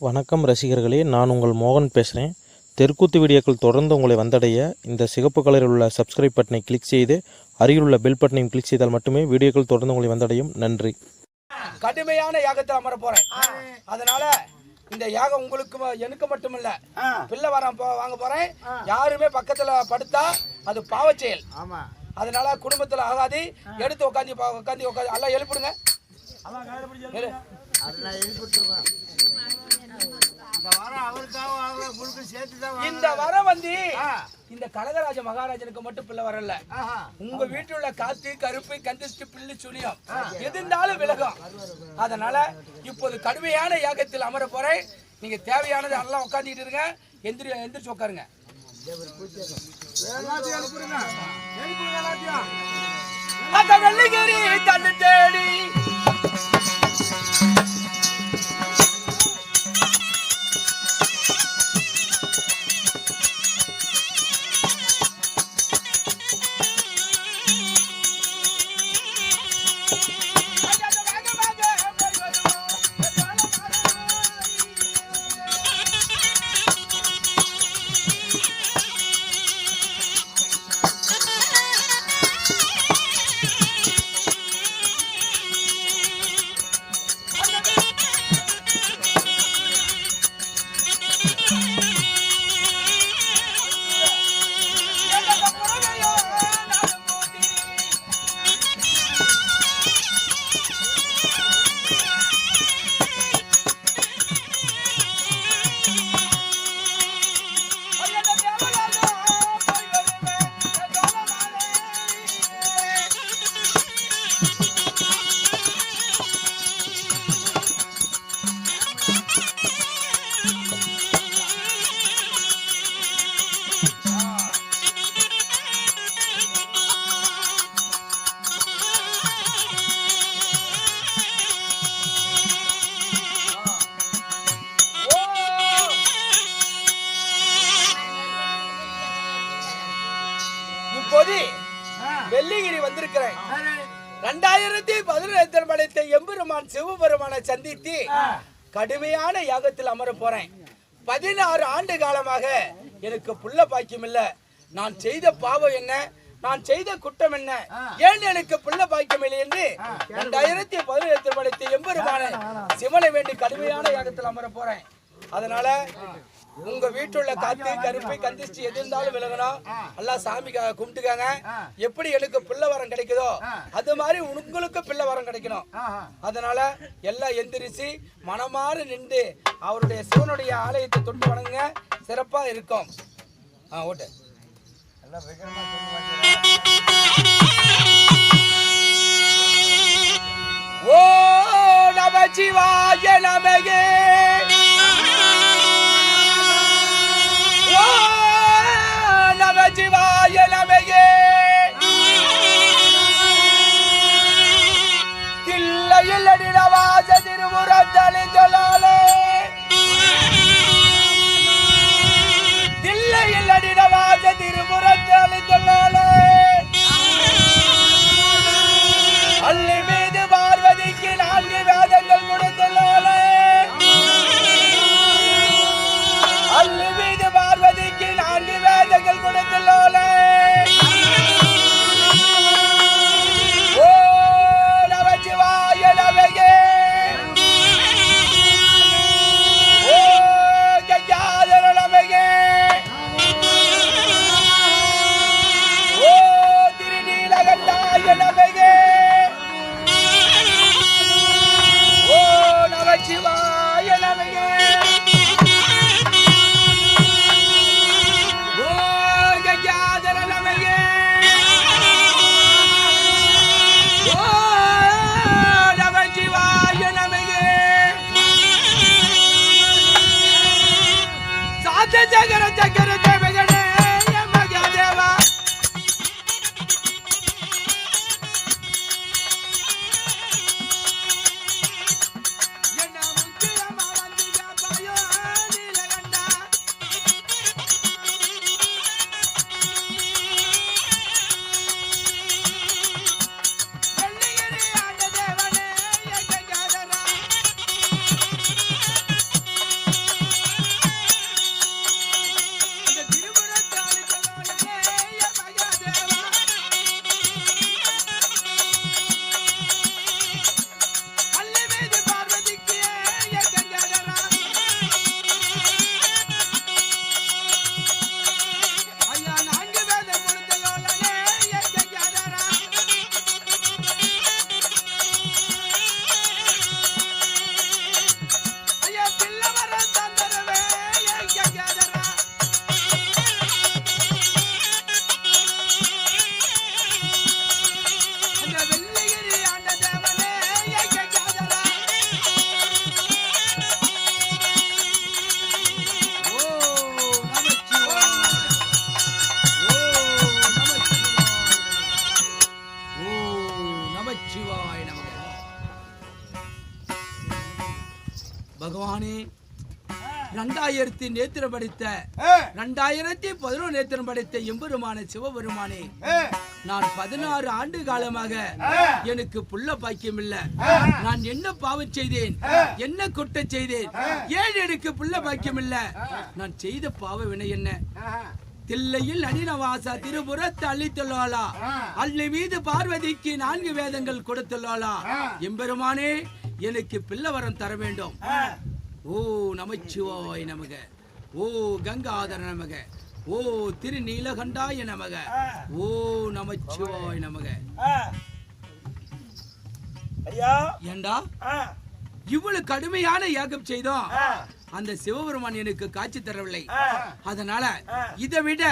வணக்கம் ரசிகர்களே நான் உங்கள் மோகன் பேசுகிறேன் தெற்குத்து வீடியோக்கள் தொடர்ந்து உங்களை வந்தடைய இந்த சிகப்பு கலரில் உள்ள சப்ஸ்கிரைப் பட்டனை கிளிக் செய்து அருகில் உள்ள பெல் பட்டனையும் கிளிக் செய்தால் மட்டுமே வீடியோக்கள் தொடர்ந்து உங்களை வந்தடையும். நன்றி. கடுமையான யாகத்தில் அமர போறேன். அதனால இந்த யாகம் உங்களுக்கு எனக்கு மட்டுமில்ல. பிள்ளை வர வாங்க போறேன். யாருமே பக்கத்துல படுத்தா அது பாவச் செயல் ஆமா. அதனால குடும்பத்துல ஆகாது எடுத்து உட்காந்து உட்காந்து உட்காந்து எல்லாம் எழுப்பிடுங்க. இந்த வாரம் வந்து இந்த கனகராஜ மகாராஜனுக்கு மட்டும் பிள்ளை வரல. உங்க வீட்டில் உள்ள காத்து கருப்பு கந்திஷ்டு பில்லு சுழியம் எது இருந்தாலும் விலகும். அதனால இப்போது கடுமையான யாகத்தில் அமர போறேன். நீங்க தேவையானது எல்லாம் உட்காந்துக்கிட்டு இருங்க. எந்திரி எந்திரிச்சு உட்காருங்க. அந்த வெள்ளிகிரி தண்டு தேடி இப்போது வெள்ளிகிரி வந்திருக்கிறேன். ரெண்டாயிரத்தி பதினெட்டு படைத்த எம்பெருமான் சிவபெருமானை சந்தித்து கடுமையான யாகத்தில் அமர போறேன். பதினாறு ஆண்டு காலமாக எனக்கு புள்ள பாக்கியம் இல்ல. நான் செய்த பாவம் என்ன? நான் செய்த குற்றம் என்ன? ஏன் எனக்கு புள்ள பாக்கியம் இல்லை என்று ரெண்டாயிரத்தி பதினெட்டு படைத்த எம்பெருமான சிவனை வேண்டி கடுமையான யாகத்தில் அமர போறேன். அதனால உங்க வீட்டுள்ள காத்து கருப்பு கந்திஷ்டி எது இருந்தாலும் விலகணும் எல்லாம் சாமி கும்பிட்டுக்காங்க. எப்படி எனக்கு பிள்ளை வரம் கிடைக்குதோ அது மாதிரி உங்களுக்கு பிள்ளை வரம் கிடைக்கணும். அதனால எல்லாம் எந்திரிச்சு மனமாறு நின்று அவருடைய சிவனுடைய ஆலயத்தை தொட்டு வணங்குங்க. சிறப்பா இருக்கும். ஆ ஓட்டு. ஓ நம சிவாய நமகே. அடினவாச திருமுறத்தலி சொல்லாலே. ஜகர ஜகர. ரெண்டாயிரத்தி நேத்திரம் படித்த ரெண்டாயிரத்தி பதினொன்று நேத்திரம் படித்த எம்பெருமான சிவபெருமானே நான் பதினாறு ஆண்டு காலமாக எனக்கு புள்ள பாக்கியம் இல்ல நான் என்ன பாவம் செய்தேன்? என்ன குற்றம் செய்தேன்? ஏன் எனக்கு புள்ள பாக்கியம் இல்ல நான் செய்த பாவ வினை என்ன. தில்லையில் அடினவாசா திருபுறத்து அள்ளித்துள்ளாளா அள்ளி மீது பார்வதிக்கு நான்கு வேதங்கள் கொடுத்துள்ளாளா எம்பெருமானே எனக்கு பிள்ளவரம் தர வேண்டும். ஓ நமச்சிவாய் நமக. ஓ கங்காதர நமக. ஓ திருநீலகண்டாய நமக. ஓ நமச்சிவாய் நமக. ஏண்டா? இவ்வளவு கடுமையான யாகம் செய்தோம். அந்த சிவபெருமான் எனக்கு காட்சி தரவில்லை. அதனால இதை விட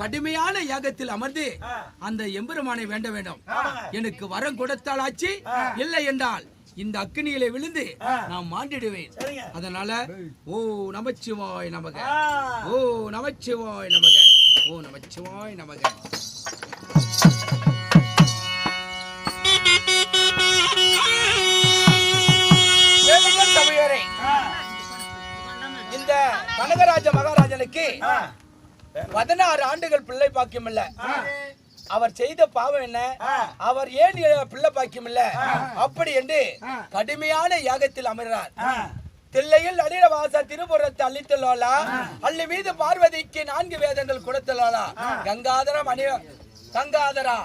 கடுமையான யாகத்தில் அமர்ந்து அந்த எம்பெருமானை வேண்ட வேண்டும். எனக்கு வரம் கொடுத்தால் ஆச்சு இல்லை என்றால் இந்த அக்னியிலே விழுந்து நான் மாண்டிடுவேன். அதனால ஓ நமச்சிவாய் நமக. ஓ நமச்சிவாய் நமக. ஓ நமச்சிவாய் நமக. இந்த கனகராஜ மகாராஜனுக்கு. பதினாறு ஆண்டுகள் பிள்ளை பாக்கியம் இல்ல. அவர் செய்த பாவம் என்ன. அவர் ஏன் பிள்ளை பாக்கியம் இல்ல? அப்படி என்று கடுமையான யாகத்தில் அமர்கிறார் ஆ. தில்லையில் அடிர வாச திருப்புறத்தை அள்ளித்துள்ளோலா அள்ளி மீது பார்வதிக்கு நான்கு வேதங்கள் கொடுத்துள்ளோலா கங்காதரம் அணி கங்காதரா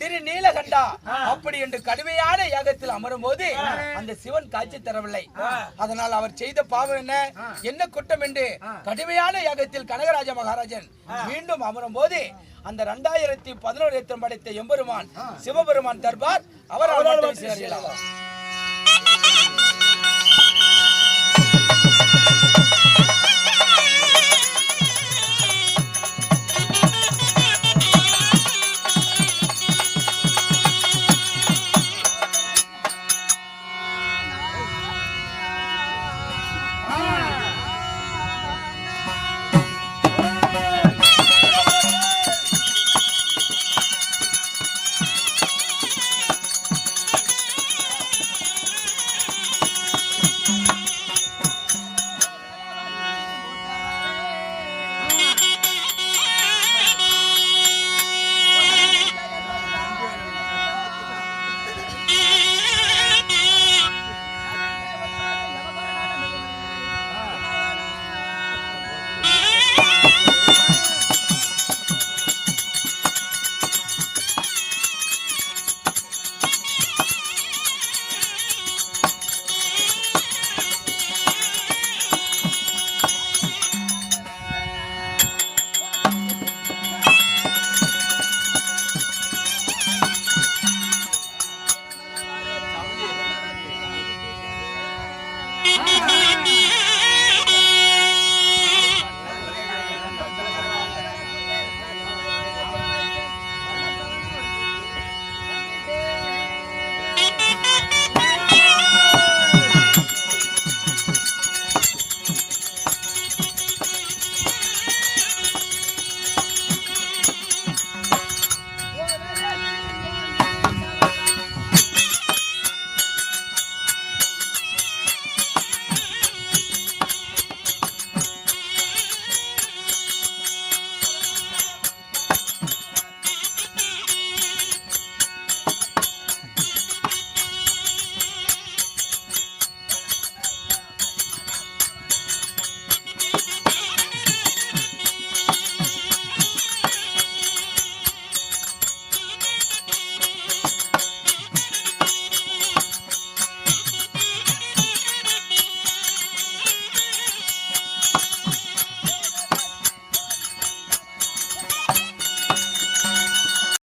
திரு நீலகண்டா அப்படி என்று கடுமையான யாகத்தில் அமரும் போது அந்த சிவன் காட்சி தரவில்லை. அதனால் அவர் செய்த பாவம் என்ன? என்ன குற்றம் என்று கடுமையான யாகத்தில் கனகராஜ மகாராஜன் மீண்டும் அமரும் போது அந்த ரெண்டாயிரத்தி பதினோரு எத்தம் படைத்த எம்பெருமான் சிவபெருமான் தர்பார் அவர் அவரால்